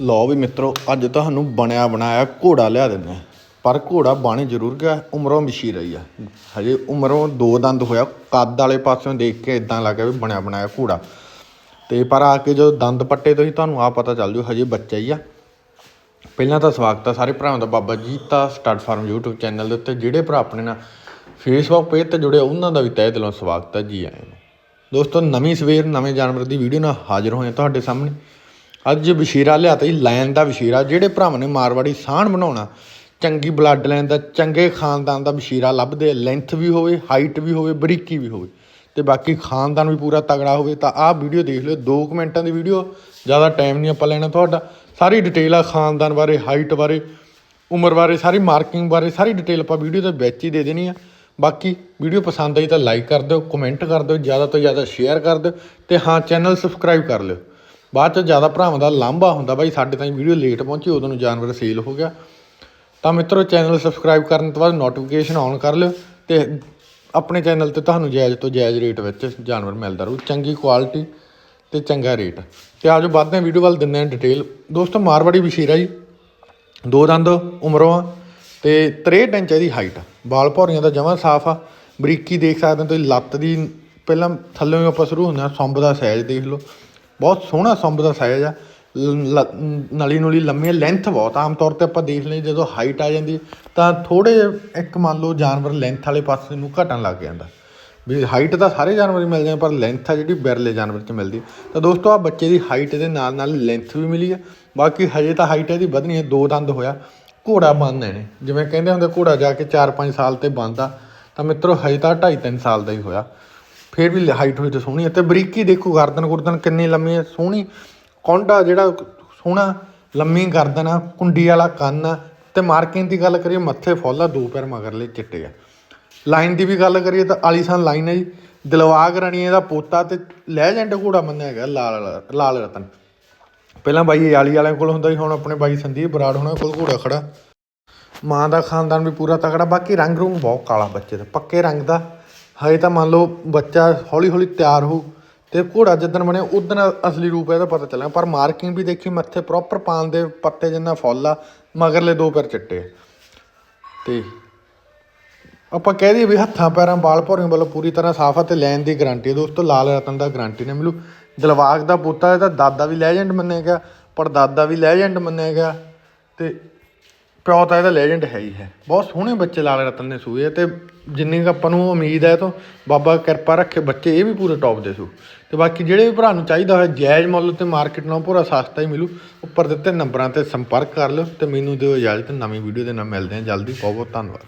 ਲਓ ਵੀ ਮਿੱਤਰੋ, ਅੱਜ ਤੁਹਾਨੂੰ ਬਣਿਆ ਬਣਾਇਆ ਘੋੜਾ ਲਿਆ ਦਿੰਦੇ ਆ ਪਰ ਘੋੜਾ ਬਣ ਜ਼ਰੂਰ ਗਿਆ ਉਮਰੋਂ ਮਿਸ਼ੀ ਰਹੀ ਆ। ਹਜੇ ਉਮਰੋਂ ਦੋ ਦੰਦ ਹੋਇਆ, ਕੱਦ ਵਾਲੇ ਪਾਸਿਓਂ ਦੇਖ ਕੇ ਇਦਾਂ ਲੱਗਿਆ ਵੀ ਬਣਿਆ ਬਣਾਇਆ ਘੋੜਾ। ਤੇ ਪਰ ਆ ਕੇ ਜਦੋਂ ਦੰਦ ਪੱਟੇ ਤੋਂ ਹੀ ਤੁਹਾਨੂੰ ਆ ਪਤਾ ਚੱਲ ਜੂ, ਹਜੇ ਬੱਚਾ ਹੀ ਆ। ਪਹਿਲਾਂ ਤਾਂ ਸਵਾਗਤ ਆ ਸਾਰੇ ਭਰਾਵਾਂ ਦਾ, Baba Jeeta stud farm YouTube channel ਦੇ ਉੱਤੇ। ਜਿਹੜੇ ਭਰਾ ਆਪਣੇ ਨਾਲ ਫੇਸਬੁੱਕ ਪੇਜ ਤੇ ਜੁੜੇ, ਉਹਨਾਂ ਦਾ ਵੀ ਤਹਿ ਦਿਲੋਂ ਸਵਾਗਤ ਹੈ ਜੀ ਆਇਆਂ ਨੂੰ। ਦੋਸਤੋ, ਨਵੀਂ ਸਵੇਰ, ਨਵੇਂ ਜਾਨਵਰ ਦੀ ਵੀਡੀਓ ਨਾਲ ਹਾਜ਼ਰ ਹੋਏ ਹਾਂ ਤੁਹਾਡੇ ਸਾਹਮਣੇ। ਅੱਜ ਵਸ਼ੀਰਾ ਲਿਆਤਾ ਜੀ ਲਾਇਨ ਦਾ ਵਸ਼ੀਰਾ, ਜਿਹੜੇ ਭਰਾਵਾਂ ਨੇ ਮਾਰਵਾੜੀ ਸਾਹਣ ਬਣਾਉਣਾ, ਚੰਗੀ ਬਲੱਡ ਲਾਈਨ ਦਾ, ਚੰਗੇ ਖਾਨਦਾਨ ਦਾ ਵਸ਼ੀਰਾ ਲੱਭਦੇ ਲੈਂਥ ਵੀ ਹੋਵੇ ਹਾਈਟ ਵੀ ਹੋਵੇ, ਬਰੀਕੀ ਵੀ ਹੋਵੇ। ਤੇ ਬਾਕੀ ਖਾਨਦਾਨ ਵੀ ਪੂਰਾ ਤਗੜਾ ਹੋਵੇ, ਤਾਂ ਆਹ ਵੀਡੀਓ ਦੇਖ ਲਿਓ 2 ਮਿੰਟਾਂ ਦੀ ਵੀਡੀਓ ਜ਼ਿਆਦਾ ਟਾਈਮ ਨਹੀਂ ਆਪਾਂ ਲੈਣਾ ਤੁਹਾਡਾ। ਸਾਰੀ ਡਿਟੇਲ ਆ ਖਾਨਦਾਨ ਬਾਰੇ ਹਾਈਟ ਬਾਰੇ, ਉਮਰ ਬਾਰੇ, ਸਾਰੀ ਮਾਰਕਿੰਗ ਬਾਰੇ, ਸਾਰੀ ਡਿਟੇਲ ਆਪਾਂ ਵੀਡੀਓ ਦੇ ਵਿੱਚ ਹੀ ਦੇ ਦੇਣੀ ਆ। ਬਾਕੀ ਵੀਡੀਓ ਪਸੰਦ ਆਈ ਤਾਂ ਲਾਈਕ ਕਰ ਦਿਓ ਕਮੈਂਟ ਕਰ ਦਿਓ, ਜ਼ਿਆਦਾ ਤੋਂ ਜ਼ਿਆਦਾ ਸ਼ੇਅਰ ਕਰ ਦਿਓ, ਤੇ ਹਾਂ ਚੈਨਲ ਸਬਸਕ੍ਰਾਈਬ ਕਰ ਲਿਓ। ਬਾਅਦ ਚ ਜ਼ਿਆਦਾ ਭਰਾਵਾਂ ਦਾ ਲਾਂਭਾ ਹੁੰਦਾ ਬਾਈ, ਸਾਡੇ ਤਾਈਂ ਵੀਡੀਓ ਲੇਟ ਪਹੁੰਚੀ, ਉਦੋਂ ਨੂੰ ਜਾਨਵਰ ਸੇਲ ਹੋ ਗਿਆ। ਤਾਂ ਮਿੱਤਰੋ ਚੈਨਲ ਸਬਸਕ੍ਰਾਈਬ ਕਰਨ ਤੋਂ ਬਾਅਦ ਨੋਟੀਫਿਕੇਸ਼ਨ ਆਨ ਕਰ ਲਿਓ ਤੇ ਆਪਣੇ ਚੈਨਲ ਤੇ ਤੁਹਾਨੂੰ ਜਾਇਜ਼ ਤੋਂ ਜਾਇਜ਼ ਰੇਟ ਵਿੱਚ ਜਾਨਵਰ ਮਿਲਦਾ ਰਹੂ। ਚੰਗੀ ਕੁਆਲਿਟੀ ਤੇ ਚੰਗਾ ਰੇਟ ਤੇ ਆਜੋ ਵੱਧਦੇ ਹਾਂ ਵੀਡੀਓ ਵੱਲ, ਦਿੰਦੇ ਹਾਂ ਡਿਟੇਲ ਦੋਸਤੋ, ਮਾਰਵਾੜੀ ਬਸ਼ੀਰਾ ਜੀ, ਦੋ ਦੰਦ, ਉਮਰੋਂ ਆ ਤੇ 63 ਇੰਚ ਇਹਦੀ ਹਾਈਟ ਆ ਬਾਲ ਭੌਰੀਆਂ ਦਾ ਜਮਾਂ ਸਾਫ਼ ਆ। ਬਰੀਕੀ ਦੇਖ ਸਕਦੇ ਹੋ ਤੁਸੀਂ, ਲੱਤ ਦੀ ਪਹਿਲਾਂ ਥੱਲੇ ਆਪਾਂ ਸ਼ੁਰੂ ਹੁੰਦਾ ਆ ਦਾ ਸਾਈਜ਼ ਦੇਖ ਲਓ। ਬਹੁਤ ਸੋਹਣਾ ਸੰਬ ਦਾ ਸਾਈਜ਼ ਆ। ਲ- ਨਲੀ ਨੁਲੀ ਲੰਮੀ ਲੈਂਥ ਬਹੁਤ ਆਮ ਤੌਰ ਤੇ ਆਪਾਂ ਦੇਖ ਲਈ ਜਦੋਂ ਹਾਈਟ ਆ ਜਾਂਦੀ, ਤਾਂ ਥੋੜੇ ਇੱਕ ਮੰਨ ਲਓ ਜਾਨਵਰ ਲੈਂਥ ਵਾਲੇ ਪਾਸੇ ਨੂੰ ਘਟਣ ਲੱਗ ਜਾਂਦਾ। ਵੀ ਹਾਈਟ ਤਾਂ ਸਾਰੇ ਜਾਨਵਰ ਹੀ ਮਿਲ ਜਾਂਦੇ, ਪਰ ਲੈਂਥ ਆ ਜਿਹੜੀ ਬਿਰਲੇ ਜਾਨਵਰ 'ਚ ਮਿਲਦੀ। ਤਾਂ ਦੋਸਤੋ ਆ ਬੱਚੇ ਦੀ ਹਾਈਟ ਦੇ ਨਾਲ ਨਾਲ ਲੈਂਥ ਵੀ ਮਿਲੀ ਆ। ਬਾਕੀ ਹਜੇ ਤਾਂ ਹਾਈਟ ਇਹਦੀ ਵਧਣੀ ਹੈ ਦੋ ਦੰਦ ਹੋਇਆ। ਘੋੜਾ ਬੰਨ੍ਹਦੇ ਨੇ ਜਿਵੇਂ ਕਹਿੰਦੇ ਹੁੰਦੇ, ਘੋੜਾ ਜਾ ਕੇ 4-5 ਸਾਲ ਤੇ ਬੰਦਾ ਤਾਂ ਮਿੱਤਰੋ, ਹਜੇ ਤਾਂ 2.5-3 ਸਾਲ ਦਾ ਹੀ ਹੋਇਆ। ਫਿਰ ਵੀ ਹਾਈਟ ਹੋਈ ਤੇ ਸੋਹਣੀ ਹੈ ਤੇ ਬਰੀਕੀ ਦੇਖੋ ਗਰਦਨ ਗੁਰਦਨ ਕਿੰਨੀ ਲੰਮੀ ਹੈ ਸੋਹਣੀ। ਕੌਂਡਾ ਜਿਹੜਾ ਸੋਹਣਾ, ਲੰਮੀ ਗਰਦਨ ਆ, ਕੁੰਡੀ ਵਾਲਾ ਕੰਨ ਆ। ਤੇ ਮਾਰਕਿੰਗ ਦੀ ਗੱਲ ਕਰੀਏ, ਮੱਥੇ ਫੁੱਲ ਆ, ਦੋ ਪੈਰ ਮਗਰਲੇ ਚਿੱਟੇ ਆ। ਲਾਈਨ ਦੀ ਵੀ ਗੱਲ ਕਰੀਏ ਤਾਂ ਆਲੀਸਾਨ ਲਾਈਨ ਹੈ ਜੀ। ਦਿਲਵਾਗ ਰਾਣੀ ਦਾ ਪੋਤਾ ਤੇ ਲੈਜੈਂਡ ਘੋੜਾ ਮੰਨਿਆ ਹੈਗਾ ਲਾਲ ਲਾਲ ਰਤਨ। ਪਹਿਲਾਂ ਬਾਈ ਆਲੀ ਵਾਲਿਆਂ ਕੋਲ ਹੁੰਦਾ ਸੀ, ਹੁਣ ਆਪਣੇ ਬਾਈ ਸੰਦੀਪ ਬਰਾੜ ਹੋਣਾ ਕੋਲ ਘੋੜਾ ਖੜਾ। ਮਾਂ ਦਾ ਖਾਨਦਾਨ ਵੀ ਪੂਰਾ ਤਕੜਾ, ਬਾਕੀ ਰੰਗ ਰੂੰਗ ਬਹੁਤ ਕਾਲਾ ਬੱਚੇ ਦਾ, ਪੱਕੇ ਰੰਗ ਦਾ। ਹਜੇ ਤਾਂ ਮੰਨ ਲਓ ਬੱਚਾ ਹੌਲੀ ਹੌਲੀ ਤਿਆਰ ਹੋ, ਤੇ ਘੋੜਾ ਜਿੱਦਣ ਬਣਿਆ ਉਦਣ ਅਸਲੀ ਰੂਪ ਇਹਦਾ ਪਤਾ ਚੱਲਿਆ। ਪਰ ਮਾਰਕਿੰਗ ਵੀ ਦੇਖੀ, ਮੱਥੇ ਪ੍ਰੋਪਰ ਪਾਨ ਦੇ ਪੱਤੇ ਜਿੰਨਾ ਫੁੱਲ ਆ, ਮਗਰਲੇ ਦੋ ਪੈਰ ਚਿੱਟੇ ਆ। ਤੇ ਆਪਾਂ ਕਹਿ ਦਈਏ ਵੀ ਹੱਥਾਂ ਪੈਰਾਂ ਬਾਲ ਭੌਰੀਆਂ ਵੱਲੋਂ ਪੂਰੀ ਤਰ੍ਹਾਂ ਸਾਫ਼ ਆ ਤੇ ਲੈਣ ਦੀ ਗਾਰੰਟੀ ਦੋਸਤੋ, ਲਾਲ ਰਤਨ ਦਾ ਗਾਰੰਟੀ ਨੇ ਮਿਲੂ। ਦਿਲਵਾਗ ਦਾ ਪੁੱਤਾ ਇਹਦਾ ਦਾਦਾ ਵੀ ਲੈਜੈਂਡ ਮੰਨਿਆ ਗਿਆ, ਪੜਦਾਦਾ ਵੀ ਲੈਜੈਂਡ ਮੰਨਿਆ ਗਿਆ, ਤੇ ਪਿਓ ਤਾਂ ਇਹਦਾ ਲੈਜੈਂਡ ਹੈ ਹੀ ਹੈ। ਬਹੁਤ ਸੋਹਣੇ ਬੱਚੇ ਲਾਲ ਰਤਨ ਨੇ ਸੂਏ ਆ ਤੇ ਜਿੰਨੀ ਕੁ ਆਪਾਂ ਨੂੰ ਉਮੀਦ ਹੈ ਇਹ ਤੋਂ, ਬਾਬਾ ਕਿਰਪਾ ਰੱਖੇ ਬੱਚੇ ਇਹ ਵੀ ਪੂਰੇ ਟੌਪ ਦੇ ਸੂ। ਤੇ ਬਾਕੀ ਜਿਹੜੇ ਵੀ ਭਰਾ ਨੂੰ ਚਾਹੀਦਾ ਹੋਇਆ ਜਾਇਜ਼ ਮੁੱਲ ਤੇ ਮਾਰਕੀਟ ਨਾਲੋਂ ਪੂਰਾ ਸਸਤਾ ਹੀ ਮਿਲੂ, ਉੱਪਰ ਦਿੱਤੇ ਨੰਬਰਾਂ ਤੇ ਸੰਪਰਕ ਕਰ ਲਿਓ ਤੇ ਮੈਨੂੰ ਦਿਓ ਇਜਾਜ਼ਤ, ਨਵੀਂ ਵੀਡੀਓ ਦੇ ਨਾਲ ਮਿਲਦੇ ਹਾਂ। ਜਲਦੀ ਬਹੁਤ ਬਹੁਤ ਧੰਨਵਾਦ।